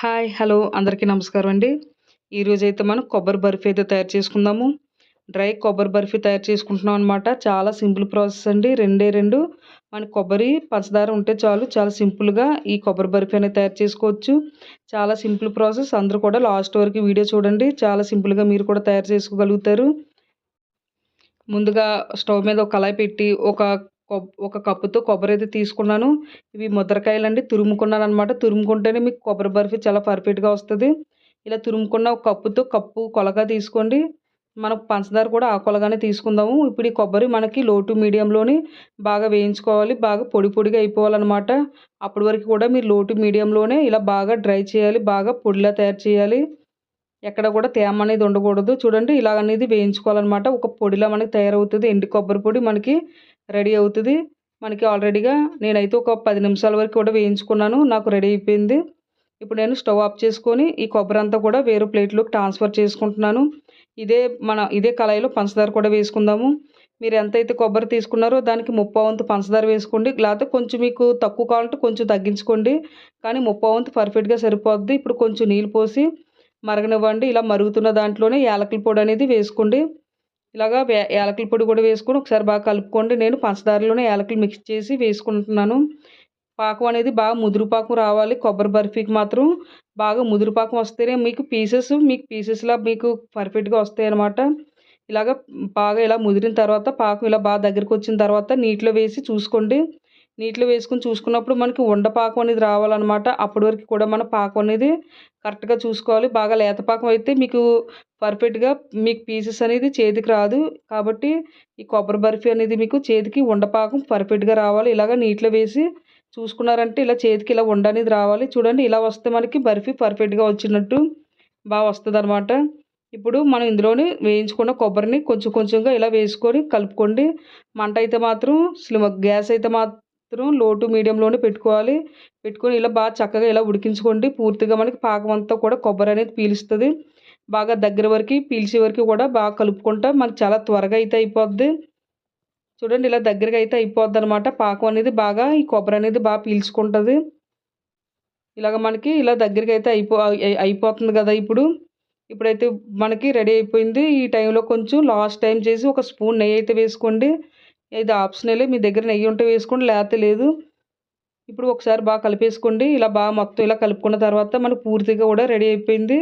Hi hello అందరికీ నమస్కారం అండి. ఈరోజు అయితే మనం కొబ్బరి బర్ఫీ అయితే తయారు చేసుకుందాము. డ్రై కొబ్బరి బర్ఫీ తయారు చేసుకుంటున్నాం అనమాట చాలా సింపుల్ ప్రాసెస్ అండి. రెండే రెండు. మన కొబ్బరి పంచదార ఉంటే చాలు చాలా సింపుల్గా ఈ కొబ్బరి బర్ఫీ అనేది తయారు చేసుకోవచ్చు. చాలా సింపుల్ ప్రాసెస్. అందరూ కూడా లాస్ట్ వరకు వీడియో చూడండి. చాలా సింపుల్గా మీరు కూడా తయారు చేసుకోగలుగుతారు. ముందుగా స్టవ్ మీద ఒక కళాయి పెట్టి ఒక ఒక కప్పుతో కొబ్బరి అయితే తీసుకున్నాను. ఇవి ముద్రకాయలు అండి తురుముకున్నాను అనమాట తురుముకుంటేనే మీకు కొబ్బరి బర్ఫీ చాలా పర్ఫెక్ట్గా వస్తుంది. ఇలా తురుముకున్న ఒక కప్పుతో కప్పు కొలగా తీసుకోండి. మనం పంచదార కూడా ఆ కొలగానే తీసుకుందాము. ఇప్పుడు ఈ కొబ్బరి మనకి లోటు మీడియంలోని బాగా వేయించుకోవాలి. బాగా పొడి పొడిగా అయిపోవాలన్నమాట. అప్పటి వరకు కూడా మీరు లోటు మీడియంలోనే ఇలా బాగా డ్రై చేయాలి. బాగా పొడిలా తయారు చేయాలి. ఎక్కడ కూడా తేమ అనేది ఉండకూడదు. చూడండి ఇలా అనేది వేయించుకోవాలన్నమాట. ఒక పొడిలా మనకి తయారవుతుంది. ఎండి కొబ్బరి పొడి మనకి రెడీ అవుతుంది. మనకి ఆల్రెడీగా నేనైతే ఒక పది నిమిషాల వరకు కూడా వేయించుకున్నాను. నాకు రెడీ అయిపోయింది. ఇప్పుడు నేను స్టవ్ ఆఫ్ చేసుకొని ఈ కొబ్బరి అంతా కూడా వేరే ప్లేట్లోకి ట్రాన్స్ఫర్ చేసుకుంటున్నాను. ఇదే మన ఇదే కళాయిలో పంచదార కూడా వేసుకుందాము. మీరు ఎంతైతే కొబ్బరి తీసుకున్నారో దానికి ముప్పావంతు పంచదార వేసుకోండి. లేకపోతే కొంచెం మీకు తక్కువ కావాలంటే కొంచెం తగ్గించుకోండి. కానీ ముప్పావంతు పర్ఫెక్ట్గా సరిపోద్ది. ఇప్పుడు కొంచెం నీళ్ళు పోసి మరగనివ్వండి. ఇలా మరుగుతున్న దాంట్లోనే యాలకుల పొడి అనేది వేసుకోండి. ఇలాగా యాలకుల పొడి కూడా వేసుకొని ఒకసారి బాగా కలుపుకోండి. నేను పంచదారలోనే యాలకులు మిక్స్ చేసి వేసుకుంటున్నాను. పాకం అనేది బాగా ముదురు పాకం రావాలి. కొబ్బరి బర్ఫీకి మాత్రం బాగా ముదురు పాకం వస్తేనే మీకు పీసెస్ మీకు పీసెస్లా మీకు పర్ఫెక్ట్గా వస్తాయి అనమాట ఇలాగ బాగా ఇలా ముదిరిన తర్వాత పాకం ఇలా బాగా దగ్గరికి వచ్చిన తర్వాత నీటిలో వేసి చూసుకోండి. నీటిలో వేసుకొని చూసుకున్నప్పుడు మనకి ఉండపాకం అనేది రావాలన్నమాట. అప్పటి వరకు కూడా మన పాకం అనేది కరెక్ట్గా చూసుకోవాలి. బాగా లేత పాకం అయితే మీకు పర్ఫెక్ట్గా మీకు పీసెస్ అనేది చేతికి రాదు. కాబట్టి ఈ కొబ్బరి బర్ఫీ అనేది మీకు చేతికి ఉండపాకం పర్ఫెక్ట్గా రావాలి. ఇలాగ నీటిలో వేసి చూసుకున్నారంటే ఇలా చేతికి ఇలా ఉండ అనేది రావాలి. చూడండి ఇలా వస్తే మనకి బర్ఫీ పర్ఫెక్ట్గా వచ్చినట్టు బాగా వస్తుంది అనమాట ఇప్పుడు మనం ఇందులోని వేయించుకున్న కొబ్బరిని కొంచెం కొంచెంగా ఇలా వేసుకొని కలుపుకోండి. మంట అయితే మాత్రం స్లిమ్ గ్యాస్ అయితే మాత్రం మాత్రం లో టు మీడియంలోనే పెట్టుకోవాలి. పెట్టుకొని ఇలా బాగా చక్కగా ఇలా ఉడికించుకోండి. పూర్తిగా మనకి పాకం అంతా కూడా కొబ్బరి అనేది పీలుస్తుంది. బాగా దగ్గర వరకు పీల్చే వరకు కూడా బాగా కలుపుకుంటా మనకి చాలా త్వరగా అయితే అయిపోద్ది. చూడండి ఇలా దగ్గరగా అయితే అయిపోద్ది అనమాట పాకం అనేది బాగా ఈ కొబ్బరి అనేది బాగా పీల్చుకుంటుంది. ఇలాగ మనకి ఇలా దగ్గరగా అయితే అయిపో అయిపోతుంది కదా ఇప్పుడు. ఇప్పుడైతే మనకి రెడీ అయిపోయింది. ఈ టైంలో కొంచెం లాస్ట్ టైం చేసి ఒక స్పూన్ నెయ్యి అయితే వేసుకోండి. ఇది ఆప్షనలే మీ దగ్గర నెయ్యి ఉంటే వేసుకోండి లేకపోతే లేదు. ఇప్పుడు ఒకసారి బాగా కలిపేసుకోండి ఇలా బాగా మొత్తం ఇలా కలుపుకున్న తర్వాత మనకు పూర్తిగా కూడా రెడీ అయిపోయింది.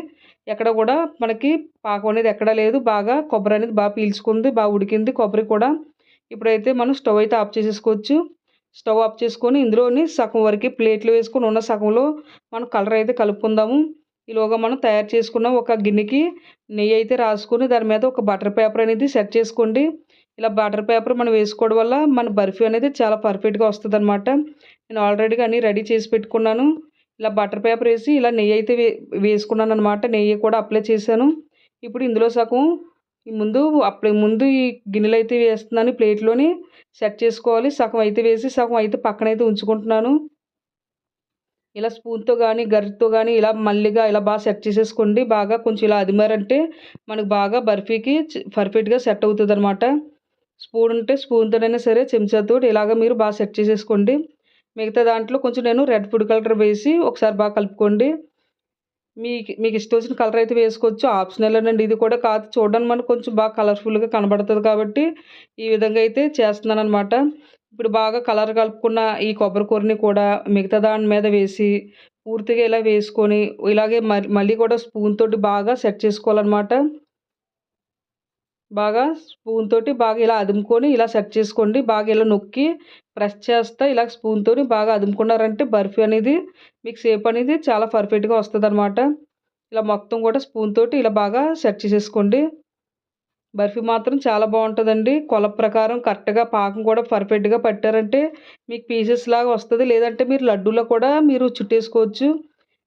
ఎక్కడ కూడా మనకి పాకం అనేది ఎక్కడా లేదు బాగా కొబ్బరి అనేది బాగా పీల్చుకుంది బాగా ఉడికింది కొబ్బరి కూడా. ఇప్పుడైతే మనం స్టవ్ అయితే ఆఫ్ చేసేసుకోవచ్చు. స్టవ్ ఆఫ్ చేసుకొని ఇందులోని సగం వరకు ప్లేట్లు వేసుకొని ఉన్న సగంలో మనం కలర్ అయితే కలుపుకుందాము. ఈలోగా మనం తయారు చేసుకున్న ఒక గిన్నెకి నెయ్యి అయితే రాసుకొని దాని మీద ఒక బటర్ పేపర్ అనేది సెట్ చేసుకోండి. ఇలా బటర్ పేపర్ మనం వేసుకోవడం వల్ల మన బర్ఫీ అనేది చాలా పర్ఫెక్ట్గా వస్తుంది అనమాట నేను ఆల్రెడీగా అన్నీ రెడీ చేసి పెట్టుకున్నాను. ఇలా బటర్ పేపర్ వేసి ఇలా నెయ్యి అయితే వే వేసుకున్నాను అనమాట నెయ్యి కూడా అప్లై చేశాను. ఇప్పుడు ఇందులో సగం ముందు అప్లై ముందు ఈ గిన్నెలు అయితే వేస్తున్నాను ప్లేట్లోని. సెట్ చేసుకోవాలి. సగం అయితే వేసి సగం అయితే పక్కన అయితే ఉంచుకుంటున్నాను. ఇలా స్పూన్తో కానీ గరిటతో కానీ ఇలా మళ్ళీగా ఇలా బాగా సెట్ చేసేసుకోండి. బాగా కొంచెం ఇలా అదిమారంటే మనకు బాగా బర్ఫీకి పర్ఫెక్ట్గా సెట్ అవుతుంది అనమాట స్పూన్ ఉంటే స్పూన్తోనైనా సరే చెంచాతో ఇలాగ మీరు బాగా సెట్ చేసేసుకోండి. మిగతా దాంట్లో కొంచెం నేను రెడ్ ఫుడ్ కలర్ వేసి ఒకసారి బాగా కలుపుకోండి. మీకు మీకు ఇష్టం వచ్చిన కలర్ అయితే వేసుకోవచ్చు. ఆప్షనల్ అండి ఇది కూడా కాదు. చూడడానికి మనకు కొంచెం బాగా కలర్ఫుల్గా కనబడుతుంది కాబట్టి ఈ విధంగా అయితే చేస్తున్నాను అనమాట ఇప్పుడు బాగా కలర్ కలుపుకున్న ఈ కొబ్బరి కూరని కూడా మిగతా దాని మీద వేసి పూర్తిగా ఇలా వేసుకొని ఇలాగే మళ్ళీ కూడా స్పూన్ తోటి బాగా సెట్ చేసుకోవాలన్నమాట. బాగా స్పూన్ తోటి బాగా ఇలా అదుముకొని ఇలా సెట్ చేసుకోండి. బాగా ఇలా నొక్కి ప్రెస్ చేస్తా ఇలా స్పూన్ తోటి బాగా అదుముకున్నారంటే బర్ఫీ అనేది మీకు షేప్ అనేది చాలా పర్ఫెక్ట్గా వస్తుంది అనమాట ఇలా మొత్తం కూడా స్పూన్ తోటి ఇలా బాగా సెట్ చేసేసుకోండి. బర్ఫీ మాత్రం చాలా బాగుంటుందండి. కొల ప్రకారం కరెక్ట్గా పాకం కూడా పర్ఫెక్ట్గా పట్టారంటే మీకు పీసెస్ లాగా వస్తుంది. లేదంటే మీరు లడ్డూలో కూడా మీరు చుట్టేసుకోవచ్చు.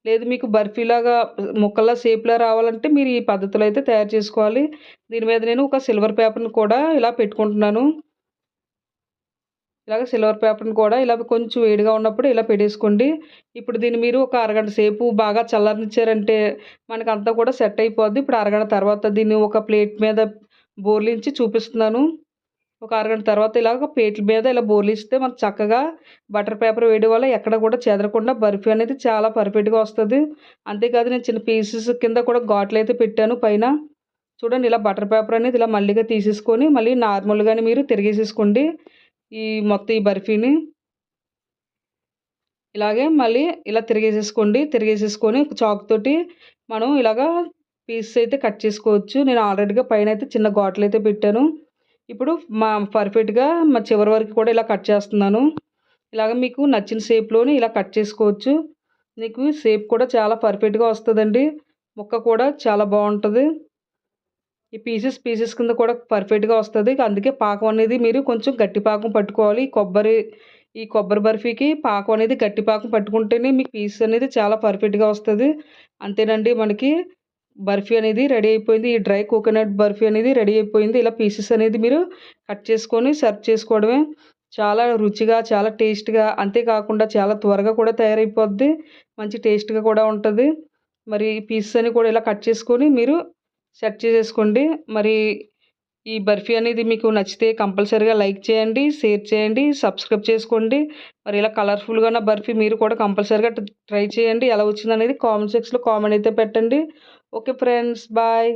లేదు మీకు బర్ఫీలాగా ముక్కల షేప్లో రావాలంటే మీరు ఈ పద్ధతిలో అయితే తయారు చేసుకోవాలి. దీని మీద నేను ఒక సిల్వర్ పేపర్ని కూడా ఇలా పెట్టుకుంటున్నాను. ఇలాగ సిల్వర్ పేపర్ని కూడా ఇలా కొంచెం వేడిగా ఉన్నప్పుడు ఇలా పెట్టేసుకోండి. ఇప్పుడు దీన్ని మీరు ఒక అరగంట సేపు బాగా చల్లనిచ్చారంటే మనకు అంతా కూడా సెట్ అయిపోద్ది. ఇప్పుడు అరగంట తర్వాత దీన్ని ఒక ప్లేట్ మీద బోర్లించి చూపిస్తున్నాను. ఒక అరగంట తర్వాత ఇలాగ పేట్ల మీద ఇలా బోర్లిస్తే మనకు చక్కగా బటర్ పేపర్ వేయడం వల్ల ఎక్కడ కూడా చెదరకుండా బర్ఫీ అనేది చాలా పర్ఫెక్ట్గా వస్తుంది. అంతేకాదు నేను చిన్న పీసెస్ కింద కూడా ఘాట్లు అయితే పెట్టాను. పైన చూడండి ఇలా బటర్ పేపర్ అనేది ఇలా మళ్ళీగా తీసేసుకొని మళ్ళీ నార్మల్గానే మీరు తిరిగేసేసుకోండి ఈ మొత్తం ఈ బర్ఫీని. ఇలాగే మళ్ళీ ఇలా తిరిగేసేసుకోండి. తిరిగేసేసుకొని చాక్ తోటి మనం ఇలాగా పీసెస్ అయితే కట్ చేసుకోవచ్చు. నేను ఆల్రెడీగా పైన అయితే చిన్న ఘాట్లు అయితే పెట్టాను. ఇప్పుడు మా పర్ఫెక్ట్గా మా చివరి వరకు కూడా ఇలా కట్ చేస్తున్నాను. ఇలాగ మీకు నచ్చిన షేప్లోని ఇలా కట్ చేసుకోవచ్చు. మీకు షేప్ కూడా చాలా పర్ఫెక్ట్గా వస్తుందండి. ముక్క కూడా చాలా బాగుంటుంది. ఈ పీసెస్ పీసెస్ కింద కూడా పర్ఫెక్ట్గా వస్తుంది. అందుకే పాకం అనేది మీరు కొంచెం గట్టి పాకం పట్టుకోవాలి. కొబ్బరి ఈ కొబ్బరి బర్ఫీకి పాకం అనేది గట్టి పాకం పట్టుకుంటేనే మీకు పీస్ అనేది చాలా పర్ఫెక్ట్గా వస్తుంది. అంతేనండి మనకి బర్ఫీ అనేది రెడీ అయిపోయింది. ఈ డ్రై కోకోనట్ బర్ఫీ అనేది రెడీ అయిపోయింది. ఇలా పీసెస్ అనేది మీరు కట్ చేసుకొని సర్వ్ చేసుకోవడమే చాలా రుచిగా చాలా టేస్ట్గా అంతేకాకుండా చాలా త్వరగా కూడా తయారైపోద్ది. మంచి టేస్ట్గా కూడా ఉంటుంది. మరి పీసెస్ అని కూడా ఇలా కట్ చేసుకొని మీరు సెట్ చేసేసుకోండి. మరి ఈ బర్ఫీ అనేది మీకు నచ్చితే కంపల్సరీగా లైక్ చేయండి షేర్ చేయండి సబ్స్క్రైబ్ చేసుకోండి. మరి ఇలా కలర్ఫుల్గా ఉన్న బర్ఫీ మీరు కూడా కంపల్సరీగా ట్రై చేయండి. ఎలా వచ్చింది అనేది కామెంట్ సెక్షన్లో కామెంట్ అయితే పెట్టండి. Okay friends bye